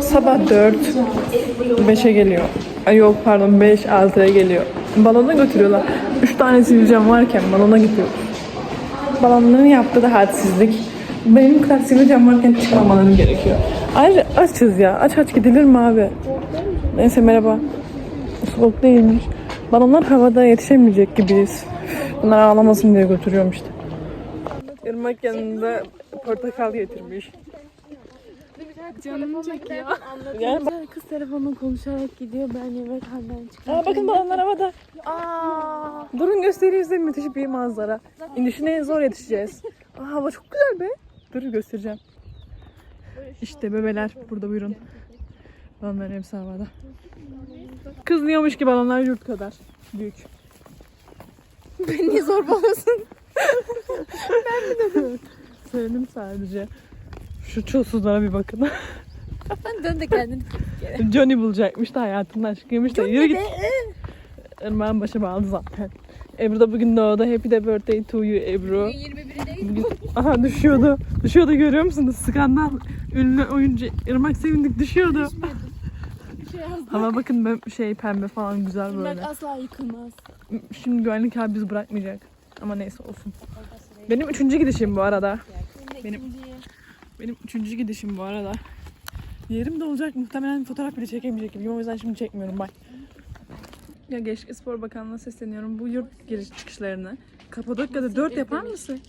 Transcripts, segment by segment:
Sabah 4, 5'e geliyor. Ay yok pardon 5, 6'ya geliyor. Balona götürüyorlar. 3 tane sivilcem varken balona gidiyor. Balonların yaptığı da hadsizlik. Benim kadar sivilcem varken çıkmamaları gerekiyor. Ayrıca açız ya. Aç aç gidilir mi abi? Neyse merhaba. Soğuk değilmiş. Balonlar havada yetişemeyecek gibiyiz. Bunlar ağlamasın diye götürüyorum işte. Irmak yanında portakal getirmiş. Canım çekiyor. Yani Kız telefonla konuşarak gidiyor. Ben yemekhaneden çıkıyorum. Aa, bakın balonlar havada. Aa. Durun göstereyim size müthiş bir manzara. İnişine zor yetişeceğiz. Aa, hava çok güzel be. Dur göstereceğim. İşte bebeler burada buyurun. Balonların hepsi havada. Kızlıyormuş ki balonlar yurt kadar. Büyük. Beni niye zorbalıyorsun? Söyledim sadece. Şu çulsuzlara bir bakın. Sen dön de kendini. Johnny bulacakmış da hayatının aşkıymış da. Yürü git. Irmağın başı bağlı zaten. Ebru da bugün doğdu. Happy de birthday to you Ebru. 21'i değil. Bugün, aha düşüyordu. Düşüyordu görüyor musunuz? Skandal. Ünlü oyuncu Irmak Sevindik düşüyordu. Ama bakın ben şey pembe falan güzel böyle. Bak asla yıkılmaz. Şimdi güvenlik abi bizi bırakmayacak. Ama neyse olsun. Benim üçüncü gidişim bu arada. Benim benim üçüncü gidişim bu arada. Yerim de olacak muhtemelen fotoğraf bile çekemeyecek gibiyim. O yüzden şimdi çekmiyorum. Bye. Ya Gençlik Spor Bakanlığı'na sesleniyorum. Bu yurt giriş çıkışlarını Kapadokya'da 4 yapar mısın?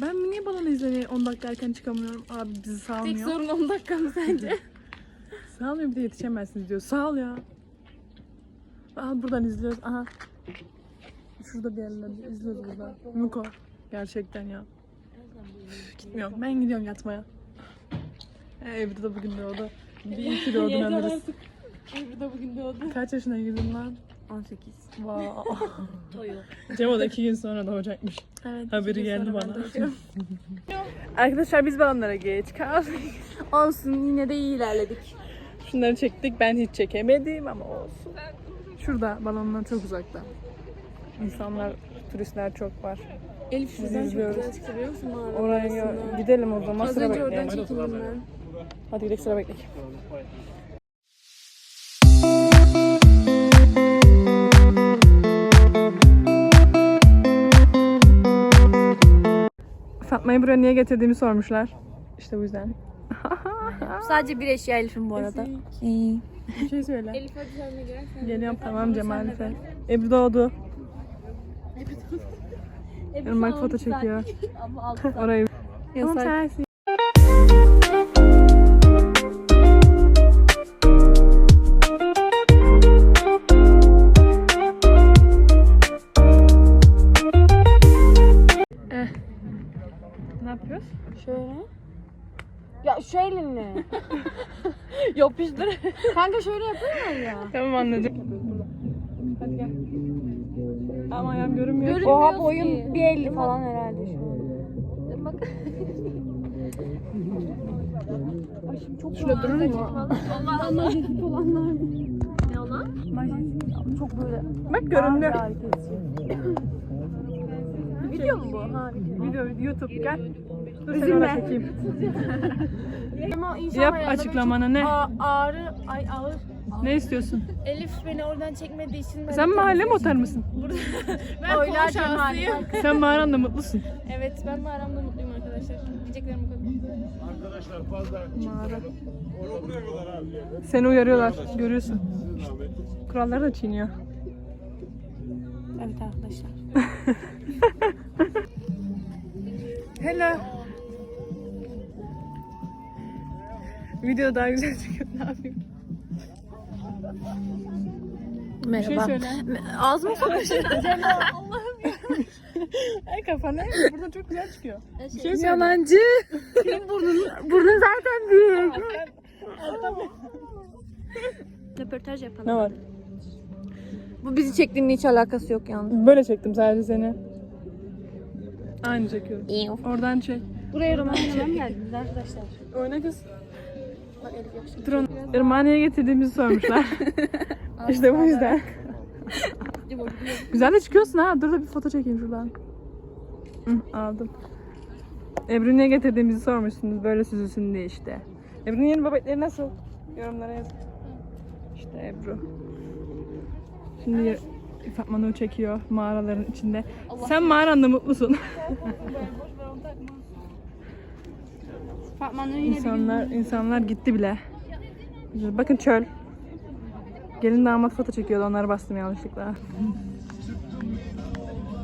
Ben niye balon izlemeye 10 dakika erken çıkamıyorum? Abi bizi Tek sağlamıyor. sorun 10 dakika mı sence? Sağlamıyor bir de yetişemezsiniz diyor. Sağ ol ya. Aha buradan izliyoruz. Aha. Şurada bir yerlerde izliyoruz burada. Muko. Gerçekten ya. Gitmiyorum. Ben gidiyorum yatmaya. E, evde de bugün doğdu. Bir iyi ki doğdun Yeter Ömer'iz. artık. Ebru da bugün doğdu. Kaç yaşına girdin lan? 18. Wow. Toyu. Cem o da iki gün sonra doğacakmış. Evet. Haberi iki geldi bana. Arkadaşlar biz balonlara geç kaldık. Olsun yine de iyi ilerledik. Şunları çektik. Ben hiç çekemedim ama olsun. Şurada balonlar çok uzakta. İnsanlar, turistler çok var. Elif şuradan çok izliyoruz. güzel çıkıyor musun mağaranın Oraya gidelim o zaman Az sıra önce oradan bekleyelim. çekildim ben. Hadi gidelim sıra bekleyelim. Fatma'yı buraya niye getirdiğimi sormuşlar. İşte bu yüzden. Sadece bir eşya Elif'in bu arada. İyi. Bir şey söyle. Elif hadi sen de gel. Geliyorum tamam Cemal Efe. Ebru doğdu. Irmak foto çekiyor. Orayı. Yasak. Ne yapıyoruz? Şöyle. Ya şu elinle. Yapıştır. Kanka şöyle yapıyor ya. tamam anladım. Hadi gel. Ama ayağım görünmüyor. Görünmüyor Oha ki. boyun bir elli falan herhalde şu an. Bak. Şurada durur mu? Allah olanlar. Ne olan? Çok böyle Bak göründü. Video mu bu? Ha. Video, YouTube gel. Ama insan Yap ayarlamayı açıklamanı ne? Aa, ağrı, ay ağır. Ne istiyorsun? Elif beni oradan çekmediği için ben Sen mahalle motar mısın? ben Oylarca konu mahalle. şahsıyım. Sen mağaranda mutlusun. Evet ben mağaramda mutluyum arkadaşlar. Diyeceklerim bu kadar. Mağara. Seni uyarıyorlar. Görüyorsun. Kuralları da çiğniyor. Evet arkadaşlar. Hello. Video daha güzel çıkıyor. Ne yapayım? Bir şey Merhaba. söyle. Ağzıma sokmuş. Ay kafana. Burada çok güzel çıkıyor. Bir şey söyle. Yalancı. burnun, burnun zaten büyük. röportaj yapalım. Ne var? Bu bizi çektiğinin hiç alakası yok yalnız. Böyle çektim sadece seni. Aynı çekiyorum. Oradan çek. Buraya roman oynamam geldiniz arkadaşlar. Oyna kız. Drone. Irmaniye'ye getirdiğimizi sormuşlar. işte bu yüzden. Güzel de çıkıyorsun ha. Dur da bir foto çekeyim şuradan. Hı, aldım. Ebru niye getirdiğimizi sormuşsunuz. Böyle süzülsün diye işte. Ebru'nun yeni bebekleri nasıl? Yorumlara yazın. İşte Ebru. Şimdi Fatma Nur çekiyor mağaraların içinde. Sen mağaranda mutlusun. Fatma'nın yine insanlar insanlar gitti bile. Bakın çöl. Gelin damat foto çekiyordu. Onları bastım yanlışlıkla.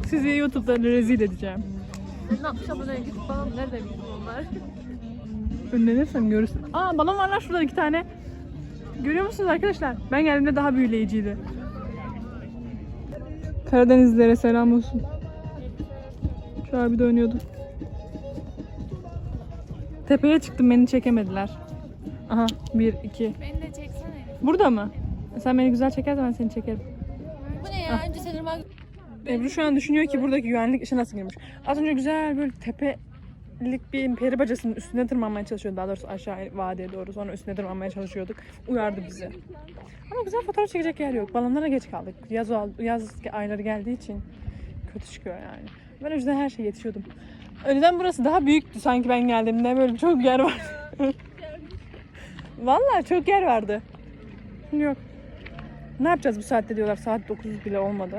Sizi YouTube'da rezil edeceğim. Ne yapmış abone gidip bana nerede bildim onlar? Önlenirsem görürsün. Aa balon var lan şurada iki tane. Görüyor musunuz arkadaşlar? Ben geldiğimde daha büyüleyiciydi. Karadenizlilere selam olsun. Şu abi dönüyordu. Tepeye çıktım beni çekemediler. Aha bir iki. Beni de çeksene. Burada mı? Sen beni güzel çekersen ben seni çekerim. Bu ne ya? Önce sen ırmak Ebru şu an düşünüyor ki buradaki güvenlik işe nasıl girmiş. Az önce güzel böyle tepelik bir peri bacasının üstüne tırmanmaya çalışıyordu. Daha doğrusu aşağı vadiye doğru. Sonra üstüne tırmanmaya çalışıyorduk. Uyardı bizi. Ama güzel fotoğraf çekecek yer yok. Balonlara geç kaldık. Yaz, yaz ayları geldiği için kötü çıkıyor yani. Ben önceden her şeye yetişiyordum. Önceden burası daha büyüktü sanki ben geldiğimde. Böyle çok yer var. Vallahi çok yer vardı. Şimdi yok. Ne yapacağız bu saatte diyorlar. Saat 9 bile olmadı.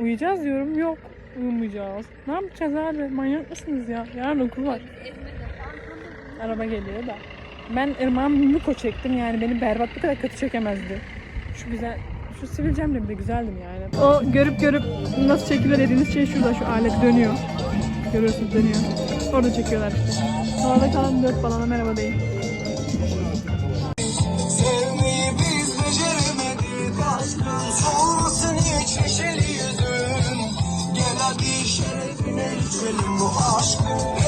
Uyuyacağız diyorum. Yok. Uyumayacağız. Ne yapacağız abi? Manyak mısınız ya? Yarın okul var. Araba geliyor da. Ben ırmağın Miko çektim yani beni berbat bu kadar kötü çekemezdi. Şu güzel, şu sivilcemle bile güzeldim yani. O görüp görüp nasıl çekilir dediğiniz şey şurada şu alet dönüyor. Görüyorsunuz dönüyor. Orada çekiyorlar işte. Orada kalan dört balona merhaba deyin. Aşkın Gel hadi şerefine içelim bu aşkı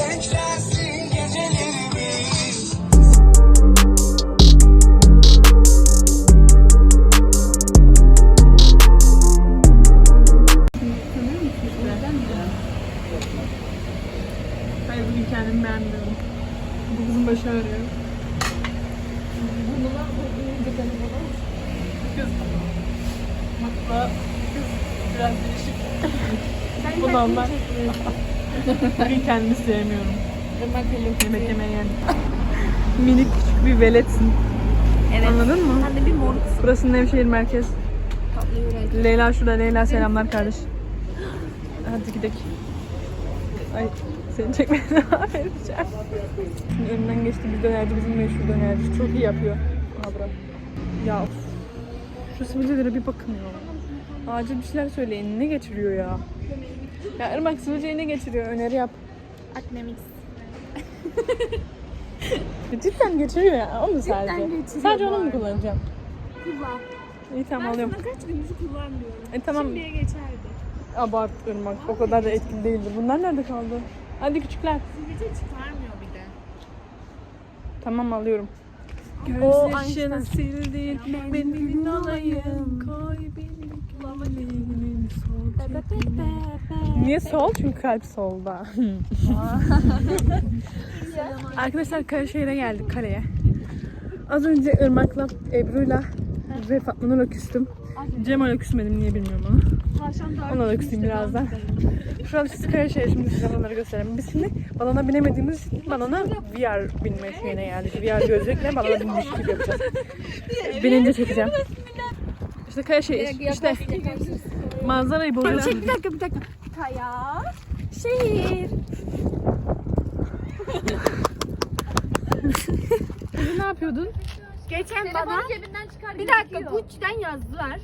Kız. Mutlu. Kız biraz değişik. Bugün kendimi sevmiyorum. Yemek yemeye geldim. Minik küçük bir veletsin. Evet. Anladın mı? Sen de bir moruk. Burası Nevşehir merkez. Leyla şurada. Leyla selamlar kardeş. Hadi gidelim. Ay seni çekmeye devam edeceğim. Şimdi önünden geçti bir dönerci bizim meşhur dönerci. Çok iyi yapıyor. Abra. Ya of. Şu sivilcelere bir bakın ya. Acil bir şeyler söyleyin. Ne geçiriyor ya? Ya Irmak sivilceyi ne geçiriyor? Öneri yap. Aknemix. Cidden geçiriyor ya. O mu sadece? geçiriyor Sadece onu mu kullanacağım? Kullan. İyi tamam alıyorum. kaç gündür kullanmıyorum. E tamam. Şimdiye geçerdi. Abart Irmak. O kadar da etkili değildir. Bunlar nerede kaldı? Hadi küçükler. Sivilce çıkarmıyor bir de. Tamam alıyorum. Gözyaşını sildin, benim olayım, koy beni kulağımın sol Niye sol? Çünkü kalp solda. Arkadaşlar Kayaşehir'e geldik kaleye. Az önce Irmak'la, Ebru'yla ve Fatma Nur'la küstüm. Cemal'e küsmedim niye bilmiyorum onu. Ona da küseyim birazdan. Şu an siz Kayaşehir şimdi size balonları gösterelim. Biz şimdi balona binemediğimiz için balona VR binme şeyine geldik. VR gözlükle balona binmiş gibi yapacağız. Binince çekeceğim. İşte Kayaşehir. İşte manzarayı bozuyorsun. Bir dakika bir dakika. Kaya. Şehir. ne yapıyordun? Geçen bana bir dakika Gucci'den yazdılar.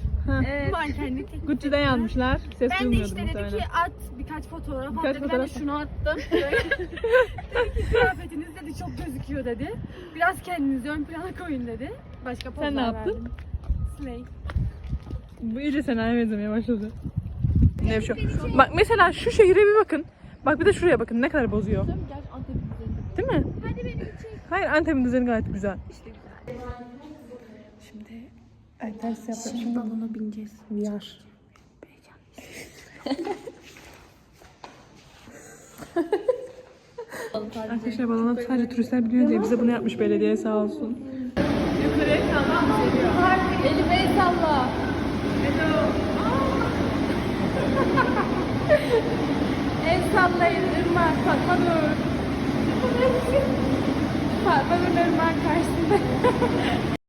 Ee, mankenlik. Gucci'de yazmışlar. Ses Ben de duymuyordum işte dedi muhtemelen. ki at birkaç fotoğraf Birkaç at dedi. Ben de fotoğraf. şunu attım. dedi ki kıyafetiniz dedi çok gözüküyor dedi. Biraz kendinizi ön plana koyun dedi. Başka pozlar Sen ne yaptın? verdim. Slay. Bu iyice senaryo benzemeye başladı. Ne şu? Bak mesela şu şehire bir bakın. Bak bir de şuraya bakın ne kadar bozuyor. Değil mi? Hadi beni çek. Hayır Antep'in düzeni gayet güzel. Şimdi ay ters yapıyorum. Şimdi balona bineceğiz. VR. Arkadaşlar balona sadece turistler biliyor diye bize bunu yapmış belediye sağ olsun. Yukarıya kalmam geliyor. Elime el salla. el sallayın ırmak. Fatma Nur. Fatma Nur ırmak karşısında.